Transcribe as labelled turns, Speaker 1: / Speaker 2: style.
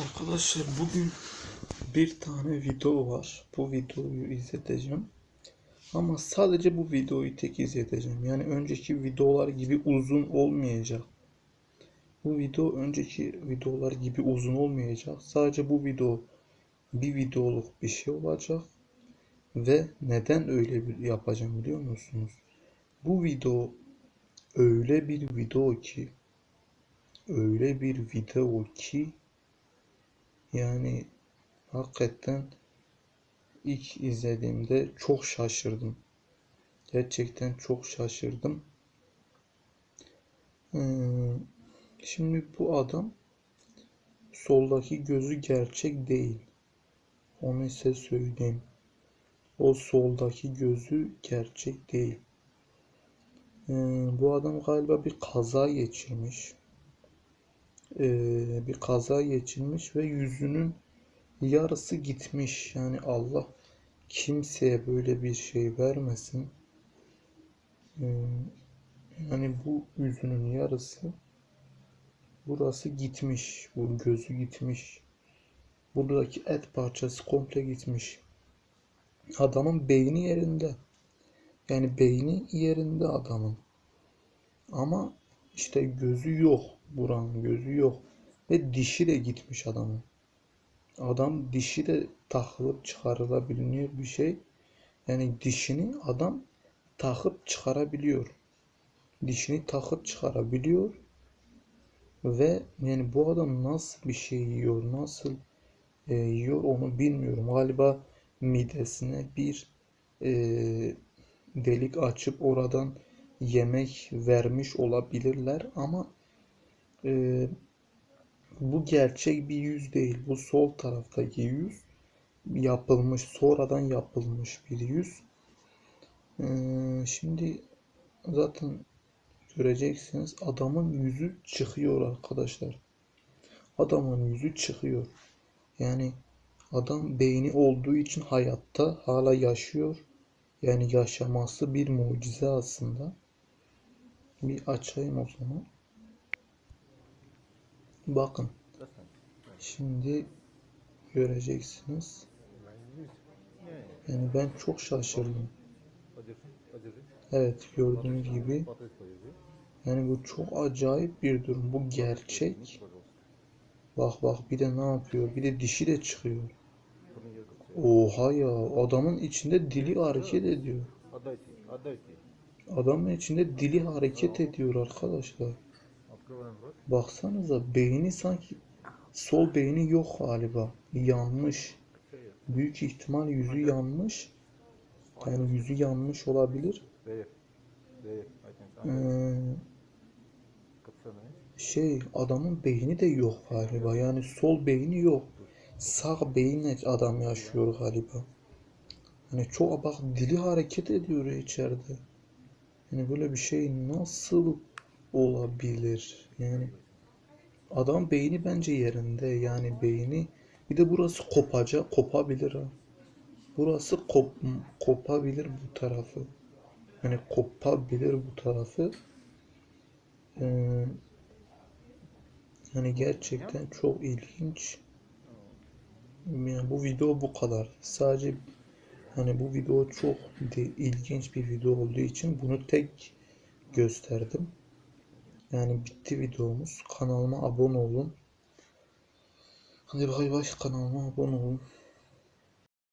Speaker 1: Arkadaşlar bugün bir tane video var. Bu videoyu izleteceğim. Ama sadece bu videoyu tek izleteceğim. Yani önceki videolar gibi uzun olmayacak. Bu video önceki videolar gibi uzun olmayacak. Sadece bu video bir videoluk bir şey olacak. Ve neden öyle bir yapacağım biliyor musunuz? Bu video öyle bir video ki öyle bir video ki yani hakikaten ilk izlediğimde çok şaşırdım. Gerçekten çok şaşırdım. Ee, şimdi bu adam soldaki gözü gerçek değil. Onu size söyleyeyim. O soldaki gözü gerçek değil. Ee, bu adam galiba bir kaza geçirmiş e, bir kaza geçirmiş ve yüzünün yarısı gitmiş. Yani Allah kimseye böyle bir şey vermesin. E, yani bu yüzünün yarısı burası gitmiş. Bu gözü gitmiş. Buradaki et parçası komple gitmiş. Adamın beyni yerinde. Yani beyni yerinde adamın. Ama işte gözü yok. Buranın gözü yok. Ve dişi de gitmiş adamın. Adam dişi de takılıp çıkarılabiliyor bir şey. Yani dişini adam takıp çıkarabiliyor. Dişini takıp çıkarabiliyor. Ve yani bu adam nasıl bir şey yiyor, nasıl e, yiyor onu bilmiyorum. Galiba midesine bir e, delik açıp oradan yemek vermiş olabilirler ama e, bu gerçek bir yüz değil. Bu sol taraftaki yüz yapılmış, sonradan yapılmış bir yüz. E, şimdi zaten göreceksiniz adamın yüzü çıkıyor arkadaşlar. Adamın yüzü çıkıyor. Yani adam beyni olduğu için hayatta hala yaşıyor. Yani yaşaması bir mucize aslında. Bir açayım o zaman. Bakın. Şimdi göreceksiniz. Yani ben çok şaşırdım. Evet gördüğünüz gibi. Yani bu çok acayip bir durum. Bu gerçek. Bak bak bir de ne yapıyor? Bir de dişi de çıkıyor. Oha ya adamın içinde dili hareket ediyor. Adamın içinde dili hareket ediyor arkadaşlar. Baksanıza beyni sanki sol beyni yok galiba. Yanmış. Büyük ihtimal yüzü yanmış. Yani yüzü yanmış olabilir. Ee, şey adamın beyni de yok galiba. Yani sol beyni yok. Sağ beyinle adam yaşıyor galiba. Hani çok bak dili hareket ediyor içeride. Yani böyle bir şey nasıl olabilir? Yani adam beyni bence yerinde. Yani beyni bir de burası kopacak, kopabilir ha. Burası kop, kopabilir bu tarafı. Yani kopabilir bu tarafı. Ee, yani gerçekten çok ilginç. Yani bu video bu kadar. Sadece hani bu video çok de ilginç bir video olduğu için bunu tek gösterdim. Yani bitti videomuz. Kanalıma abone olun. Hadi bay bay kanalıma abone olun.